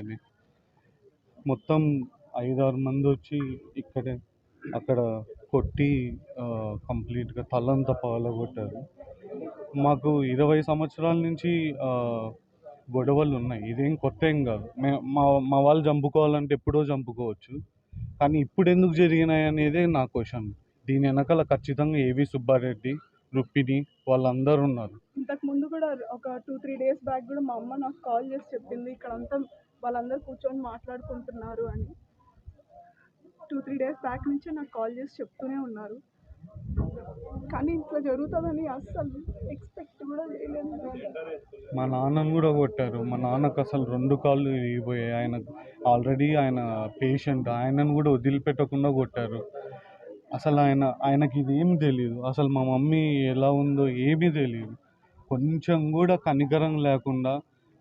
అయినాయి మొత్తం ఐదారు మంది వచ్చి ఇక్కడే అక్కడ కొట్టి కంప్లీట్గా తలంతా పగలగొట్టారు మాకు ఇరవై సంవత్సరాల నుంచి గొడవలు ఉన్నాయి. ఇదేం కొత్త ఏం కాదు. మే మా మా వాళ్ళు చంపుకోవాలంటే ఎప్పుడో చంపుకోవచ్చు. కానీ ఇప్పుడు ఎందుకు జరిగినాయి అనేదే నా క్వశ్చన్ దీని వెనకాల ఖచ్చితంగా ఏవి సుబ్బారెడ్డి రుక్మిణి వాళ్ళందరూ ఉన్నారు. ఇంతకు ముందు కూడా ఒక టూ త్రీ డేస్ బ్యాక్ కూడా మా అమ్మ నాకు కాల్ చేసి చెప్పింది. ఇక్కడ అంతా వాళ్ళందరూ కూర్చొని మాట్లాడుకుంటున్నారు అని. టూ త్రీ డేస్ బ్యాక్ నుంచే నాకు కాల్ చేసి చెప్తూనే ఉన్నారు. కానీ ఇట్లా జరుగుతుందని అస్సలు ఎక్స్పెక్ట్ కూడా చేయలేదు మా నాన్నను కూడా కొట్టారు. మా నాన్నకు అసలు రెండు కాళ్ళు విరిగిపోయాయి. ఆయన ఆల్రెడీ ఆయన పేషెంట్ ఆయనను కూడా వదిలిపెట్టకుండా కొట్టారు. అసలు ఆయన ఆయనకి ఇది ఏం తెలియదు అసలు మా మమ్మీ ఎలా ఉందో ఏమీ తెలియదు కొంచెం కూడా కనికరం లేకుండా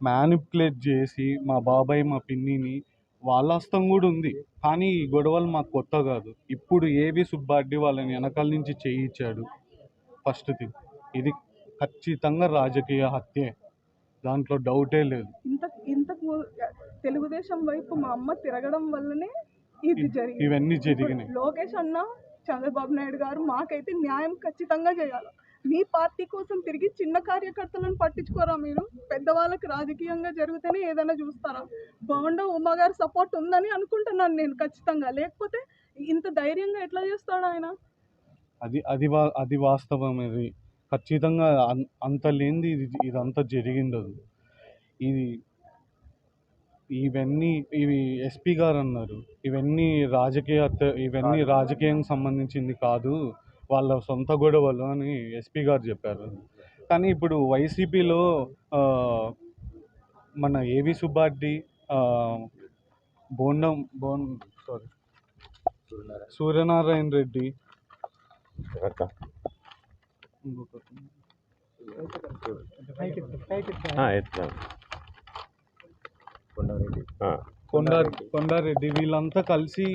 మ్యానిపులేట్ చేసి మా బాబాయ్ మా పిన్నిని వాళ్ళ హస్తం కూడా ఉంది. కానీ ఈ గొడవలు మాకు కొత్త కాదు. ఇప్పుడు ఏవి సుబ్బారెడ్డి వాళ్ళని వెనకాల నుంచి చేయించాడు ఫస్ట్ థింగ్ ఇది ఖచ్చితంగా రాజకీయ హత్యే. దాంట్లో డౌటే లేదు. ఇంత ఇంతకు తెలుగుదేశం వైపు మా అమ్మ తిరగడం వల్లనే ఇది జరిగింది. ఇవన్నీ జరిగినాయి. లోకేష్ అన్న చంద్రబాబు నాయుడు గారు మాకైతే న్యాయం ఖచ్చితంగా చేయాలి. మీ పార్టీ కోసం తిరిగి చిన్న కార్యకర్తలను పట్టించుకోరా మీరు? పెద్దవాళ్ళకి రాజకీయంగా జరిగితేనే ఏదైనా చూస్తారా? బోండా ఉమా గారి సపోర్ట్ ఉందని అనుకుంటున్నాను నేను ఖచ్చితంగా. లేకపోతే ఇంత ధైర్యంగా ఎట్లా చేస్తాడు ఆయన? అది అది వా అది వాస్తవం ఇది ఖచ్చితంగా అంత లేనిది ఇది ఇదంతా జరిగిండదు. ఇది ఇవన్నీ ఇవి ఎస్పీ గారు అన్నారు. ఇవన్నీ రాజకీయ ఇవన్నీ రాజకీయానికి సంబంధించింది కాదు. వాళ్ళ సొంత గొడవలు అని ఎస్పీ గారు చెప్పారు. కానీ ఇప్పుడు వైసీపీలో మన ఏవి సుబ్బారెడ్డి బోండం బోన్ సారీ సూర్యనారాయణ రెడ్డి. కొండారెడ్డి. వీళ్ళంతా కలిసి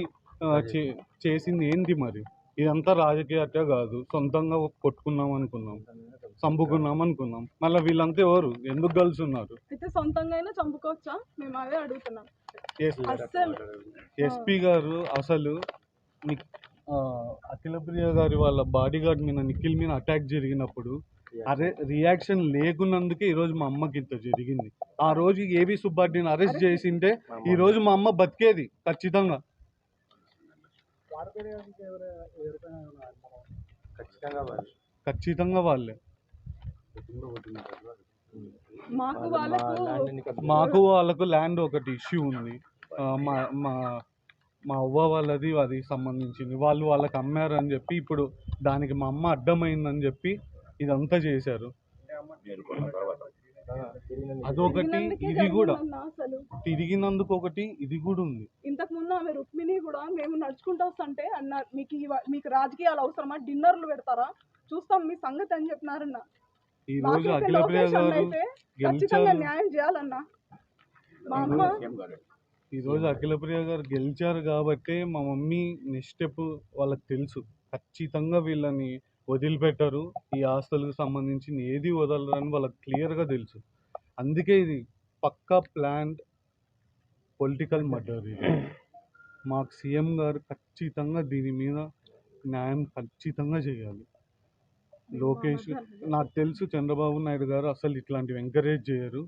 చేసింది ఏంటి మరి? ఇదంతా రాజకీయ హత్య కాదు. సొంతంగా కొట్టుకున్నాం అనుకున్నాం. చంపుకున్నాం అనుకున్నాం. మళ్ళీ వీళ్ళంతా ఎవరు? ఎందుకు కలిసి ఉన్నారు అయితే సొంతంగా అయినా చంపుకోవచ్చా? మేము అదే అడుగుతున్నాం. ఎస్పీ గారు అసలు ని- ఆ, అఖిల ప్రియ గారి వాళ్ళ బాడీ గార్డ్ మీద నిఖిల్ మీద అటాక్ జరిగినప్పుడు అరే రియాక్షన్ లేకున్నందుకే ఈరోజు మా అమ్మకి ఇంత జరిగింది. ఆ రోజు ఏవి సుబ్బారెడ్డిని అరెస్ట్ చేసింటే ఈ రోజు మా అమ్మ బతికేది ఖచ్చితంగా. ఖచ్చితంగా వాళ్ళే. మాకు వాళ్ళకు మాకు వాళ్ళకు ల్యాండ్ ఒకటి ఇష్యూ ఉంది. మా మా మా అవ్వ వాళ్ళది అది సంబంధించింది. వాళ్ళు వాళ్ళకి అమ్మారు అని చెప్పి ఇప్పుడు దానికి మా అమ్మ అడ్డమైందని చెప్పి ఇదంతా చేశారు. అదొకటి ఇది కూడా. తిరిగినందుకు ఒకటి ఇది కూడా ఉంది. ఇంతకు ముందు ఆమె రుక్మిణి కూడా మేము నడుచుకుంటూ వస్తుంటే అన్నారు మీకు మీకు రాజకీయాలు అవసరమా? డిన్నర్లు పెడతారా? చూస్తాం మీ సంగతి అని చెప్పినారన్న. ఈ రోజు అఖిల ప్రియ గారు ఖచ్చితంగా న్యాయం చేయాలన్న. మా అమ్మ ఈ రోజు అఖిల ప్రియ గారు గెలిచారు కాబట్టి మా మమ్మీ నెక్స్ట్ స్టెప్ వాళ్ళకి తెలుసు. ఖచ్చితంగా వీళ్ళని వదిలిపెట్టరు. ఈ ఆస్తులకు సంబంధించిన ఏది వదలరని వాళ్ళకి క్లియర్గా తెలుసు. అందుకే ఇది పక్కా ప్లాంట్ పొలిటికల్ మర్డర్ ఇది. మాకు సీఎం గారు ఖచ్చితంగా దీని మీద న్యాయం ఖచ్చితంగా చేయాలి. లోకేష్ నాకు తెలుసు చంద్రబాబు నాయుడు గారు అసలు ఇట్లాంటివి ఎంకరేజ్ చేయరు.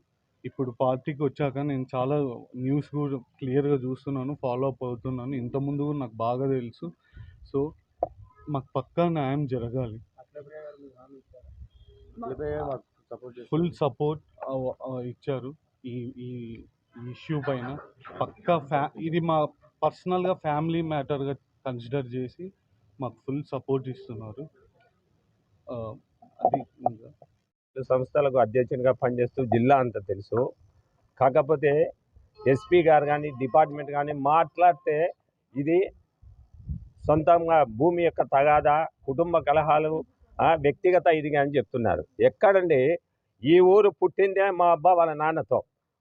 ఇప్పుడు పార్టీకి వచ్చాక నేను చాలా న్యూస్ కూడా క్లియర్గా చూస్తున్నాను ఫాలో అప్ అవుతున్నాను. ఇంతకుముందు కూడా నాకు బాగా తెలుసు. సో మాకు పక్కా న్యాయం జరగాలి. ఫుల్ సపోర్ట్ ఇచ్చారు. ఈ ఈ ఇష్యూ పైన పక్కా ఫ్యా ఇది మా పర్సనల్గా ఫ్యామిలీ మ్యాటర్గా కన్సిడర్ చేసి మాకు ఫుల్ సపోర్ట్ ఇస్తున్నారు. అది సంస్థలకు అధ్యక్షునిగా పనిచేస్తూ జిల్లా అంతా తెలుసు. కాకపోతే ఎస్పీ గారు కానీ డిపార్ట్మెంట్ కానీ మాట్లాడితే ఇది సొంతంగా భూమి యొక్క తగాదా కుటుంబ కలహాలు వ్యక్తిగత ఇదిగా అని చెప్తున్నారు. ఎక్కడండి? ఈ ఊరు పుట్టిందే మా అబ్బా వాళ్ళ నాన్నతో.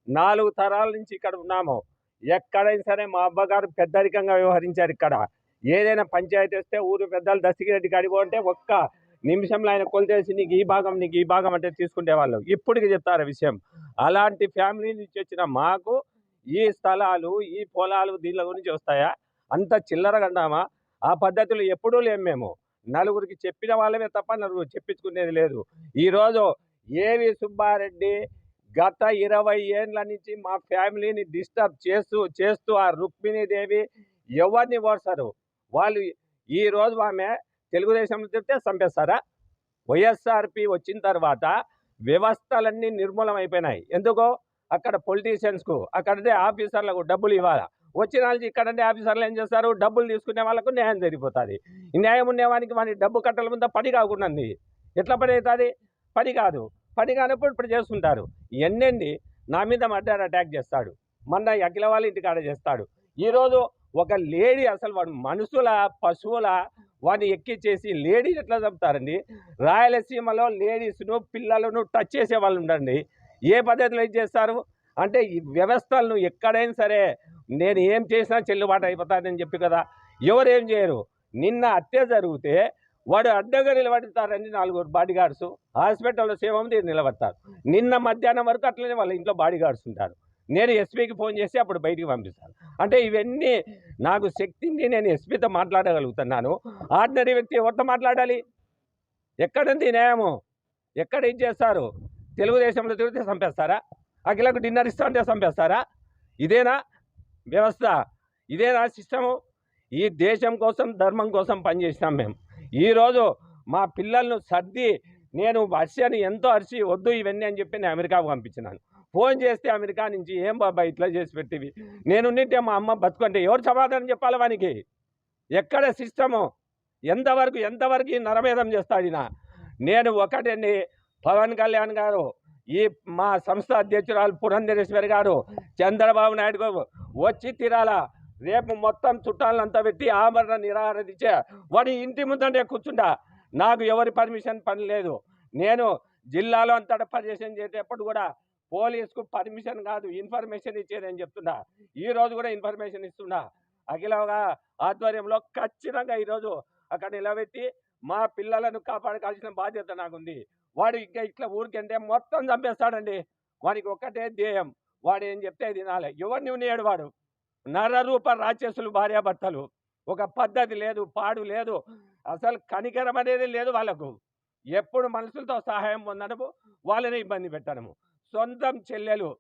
నాలుగు తరాల నుంచి ఇక్కడ ఉన్నాము. ఎక్కడైనా సరే మా అబ్బగారు పెద్దరికంగా వ్యవహరించారు ఇక్కడ. ఏదైనా పంచాయతీ వస్తే ఊరు పెద్దలు దస్తగిరెడ్డి కాడిపో అంటే ఒక్క నిమిషంలో ఆయన కొలితేసి నీకు ఈ భాగం నీకు ఈ భాగం అంటే తీసుకునేవాళ్ళు ఇప్పటికి చెప్తారు విషయం. అలాంటి ఫ్యామిలీ నుంచి వచ్చిన మాకు ఈ స్థలాలు ఈ పొలాలు దీనిలో గురించి వస్తాయా? అంత చిల్లరగా కండామా ఆ పద్ధతులు ఎప్పుడూ లేము మేము. నలుగురికి చెప్పిన వాళ్ళమే తప్ప నలుగురు చెప్పించుకునేది లేదు. ఈరోజు ఏవి సుబ్బారెడ్డి గత ఇరవై ఏండ్ల నుంచి మా ఫ్యామిలీని డిస్టర్బ్ చేస్తూ చేస్తూ ఆ రుక్మిణీదేవి ఎవరిని ఓడతారు వాళ్ళు ఈరోజు ఆమె తెలుగుదేశంలో చెప్తే చంపేస్తారా? వైఎస్ఆర్పి వచ్చిన తర్వాత వ్యవస్థలన్నీ నిర్మూలం అయిపోయినాయి ఎందుకో? అక్కడ పొలిటీషియన్స్కు అక్కడే ఆఫీసర్లకు డబ్బులు ఇవ్వాలా? వచ్చిన వాళ్ళకి ఇక్కడంటే ఆఫీసర్లు ఏం చేస్తారు? డబ్బులు తీసుకునే వాళ్ళకు న్యాయం జరిగిపోతుంది. న్యాయం ఉండేవానికి వాని డబ్బు కట్టల ముందు పని కాకుండా ఉంది. ఎట్లా పని అవుతుంది? పని కాదు. పని కానప్పుడు ఇప్పుడు చేస్తుంటారు. ఎన్నండి నా మీద మర్డర్ అటాక్ చేస్తాడు. మొన్న అఖిల వాళ్ళ ఇంటికాడ చేస్తాడు. ఈరోజు ఒక లేడీ అసలు వాడు మనుషుల పశువుల వాడిని ఎక్కిచ్చేసి లేడీస్ ఎట్లా చంపుతారండి? రాయలసీమలో లేడీస్ను పిల్లలను టచ్ చేసే వాళ్ళు ఉండండి. ఏ పద్ధతిలో ఇది చేస్తారు? అంటే ఈ వ్యవస్థలను ఎక్కడైనా సరే నేను ఏం చేసినా చెల్లుబాటు అయిపోతానని చెప్పి కదా ఎవరు ఏం చేయరు. నిన్న హత్య జరిగితే వాడు అడ్డగా నిలబడతారండి నాలుగు బాడీ గార్డ్స్ హాస్పిటల్లో సేవ ఉంది నిలబడతారు. నిన్న మధ్యాహ్నం వరకు అట్లనే వాళ్ళ ఇంట్లో బాడీ గార్డ్స్ ఉంటారు. నేను ఎస్పీకి ఫోన్ చేసి అప్పుడు బయటికి పంపిస్తాను. అంటే ఇవన్నీ నాకు శక్తిని నేను ఎస్పీతో మాట్లాడగలుగుతున్నాను. ఆర్డినరీ వ్యక్తి ఎవరితో మాట్లాడాలి? ఎక్కడుంది న్యాయము? ఎక్కడ ఏం చేస్తారు? తెలుగుదేశంలో తిరిగితే చంపేస్తారా? అఖిలకు డిన్నర్ ఇస్తా ఉంటే చంపేస్తారా? ఇదేనా? వ్యవస్థ. ఇదేనా సిస్టము. ఈ దేశం కోసం ధర్మం కోసం పనిచేసినాం మేము. ఈరోజు మా పిల్లలను సర్ది నేను అరిశాను ఎంతో అరిసి వద్దు ఇవన్నీ అని చెప్పి నేను అమెరికాకు పంపించినాను. ఫోన్ చేస్తే అమెరికా నుంచి ఏం బాబా ఇట్లా చేసి పెట్టివి? నేను ఉండింటే మా అమ్మ బతుకుంటే ఎవరు సమాధానం చెప్పాలి వానికి? ఎక్కడ సిస్టము? ఎంతవరకు ఎంతవరకు నరమేధం చేస్తాడినా నేను ఒకటండి పవన్ కళ్యాణ్ గారు ఈ మా సంస్థ అధ్యక్షురాలు పురంధరేశ్వరి గారు చంద్రబాబు నాయుడు గారు వచ్చి తీరాలా. రేపు మొత్తం చుట్టాలంతా పెట్టి ఆమరణ నిరాహార ఇచ్చే వాడి ఇంటి ముందంటే కూర్చుంటా నాకు ఎవరి పర్మిషన్ పని లేదు. నేను జిల్లాలో అంతటా పర్యటన చేసేటప్పుడు కూడా పోలీసుకు పర్మిషన్ కాదు ఇన్ఫర్మేషన్ ఇచ్చేదని చెప్తున్నా. ఈరోజు కూడా ఇన్ఫర్మేషన్ ఇస్తున్నా. అఖిలగా ఆధ్వర్యంలో ఖచ్చితంగా ఈరోజు అక్కడ నిలబెట్టి మా పిల్లలను కాపాడకాల్సిన బాధ్యత నాకుంది. వాడు ఇంకా ఇట్లా ఊరికంటే మొత్తం చంపేస్తాడండి. వానికి ఒక్కటే ధ్యేయం. వాడు ఏం చెప్తే తినాలే ఎవరిని ఉన్నాడు వాడు? నరరూప రాక్షసులు భార్యాభర్తలు. ఒక పద్ధతి లేదు పాడు లేదు. అసలు కనికరం అనేది లేదు వాళ్ళకు. ఎప్పుడు మనుషులతో సహాయం పొందడము వాళ్ళని ఇబ్బంది పెట్టడము. సొంతం చెల్లెలు.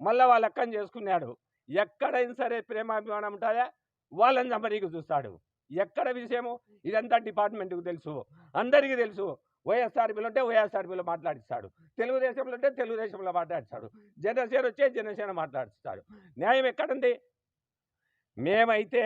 మళ్ళీ వాళ్ళ అక్కని చేసుకున్నాడు. ఎక్కడైనా సరే ప్రేమాభిమానం ఉంటాయా వాళ్ళని చంపనీకి చూస్తాడు. ఎక్కడ విషయము? ఇదంతా డిపార్ట్మెంట్కి తెలుసు. అందరికీ తెలుసు. వైఎస్ఆర్బీలో ఉంటే వైఎస్ఆర్బీలో మాట్లాడిస్తాడు. తెలుగుదేశంలో ఉంటే తెలుగుదేశంలో మాట్లాడిస్తాడు. జనసేన వచ్చే జనసేన మాట్లాడిస్తాడు. న్యాయం ఎక్కడుంది? మేమైతే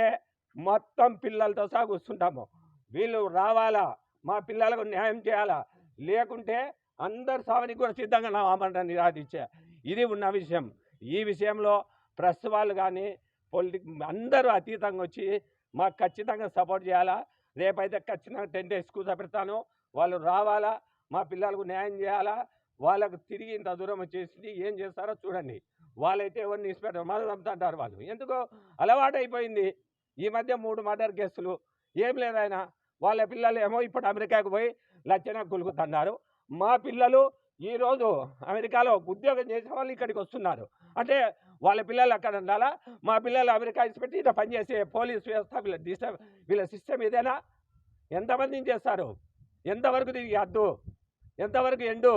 మొత్తం పిల్లలతో సహా వస్తుంటాము వీళ్ళు రావాలా? మా పిల్లలకు న్యాయం చేయాలా? లేకుంటే అందరు సావనికి కూడా సిద్ధంగా నా ఆమరణ నిరాధించా ఇది ఉన్న విషయం. ఈ విషయంలో ప్రెస్ వాళ్ళు కానీ పొలిటిక్ అందరూ అతీతంగా వచ్చి మాకు ఖచ్చితంగా సపోర్ట్ చేయాలా? రేపైతే ఖచ్చితంగా టెన్ డేస్ కూర్చోబెడతాను వాళ్ళు రావాలా? మా పిల్లలకు న్యాయం చేయాలా? వాళ్ళకు తిరిగి ఇంత దూరం వచ్చేసింది ఏం చేస్తారో చూడండి. వాళ్ళైతే ఎవరిని ఇష్టపెట్టారు మన చంపుతుంటారు వాళ్ళు. ఎందుకో అలవాటు అయిపోయింది ఈ మధ్య మూడు మర్డర్ కేసులు. ఏం లేదాయన వాళ్ళ పిల్లలు ఏమో ఇప్పుడు అమెరికాకు పోయి లచ్చన గులుకుతున్నారు మా పిల్లలు ఈరోజు అమెరికాలో ఉద్యోగం చేసే వాళ్ళు ఇక్కడికి వస్తున్నారు. అంటే వాళ్ళ పిల్లలు అక్కడ ఉండాలా? మా పిల్లలు అమెరికా ఇచ్చిపెట్టి ఇట్లా పనిచేసే పోలీస్ వ్యవస్థ వీళ్ళ డిస్టర్బ్ వీళ్ళ సిస్టమ్ ఇదేనా? ఎంతమందిని చేస్తారు? ఎంతవరకు దీనికి అద్దు? ఎంతవరకు ఎండు?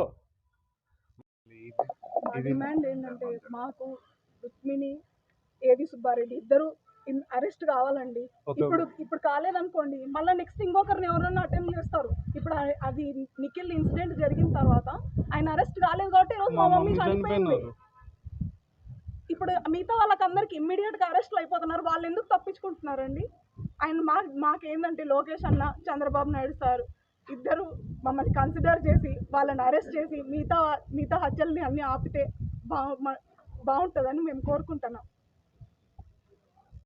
డిమాండ్ ఏంటంటే మాకు రుక్మిణి ఏవి సుబ్బారెడ్డి ఇద్దరు అరెస్ట్ కావాలండి. ఇప్పుడు ఇప్పుడు కాలేదనుకోండి మళ్ళీ నెక్స్ట్ ఇంకొకరిని ఎవరైనా అటెంప్ట్ చేస్తారు. ఇప్పుడు అది నిఖిల్ ఇన్సిడెంట్ జరిగిన తర్వాత ఆయన అరెస్ట్ కాలేదు కాబట్టి ఈరోజు మా మమ్మీ చనిపోయింది. ఇప్పుడు మిగతా వాళ్ళకి అందరికి ఇమ్మీడియట్గా అరెస్ట్లు అయిపోతున్నారు. వాళ్ళు ఎందుకు తప్పించుకుంటున్నారండి? ఆయన మా మాకేందంటే లోకేష్ అన్న చంద్రబాబు నాయుడు సార్ ఇద్దరు మమ్మల్ని కన్సిడర్ చేసి వాళ్ళని అరెస్ట్ చేసి మిగతా మిగతా హత్యల్ని అన్నీ ఆపితే బా బాగుంటుందని మేము కోరుకుంటున్నాం.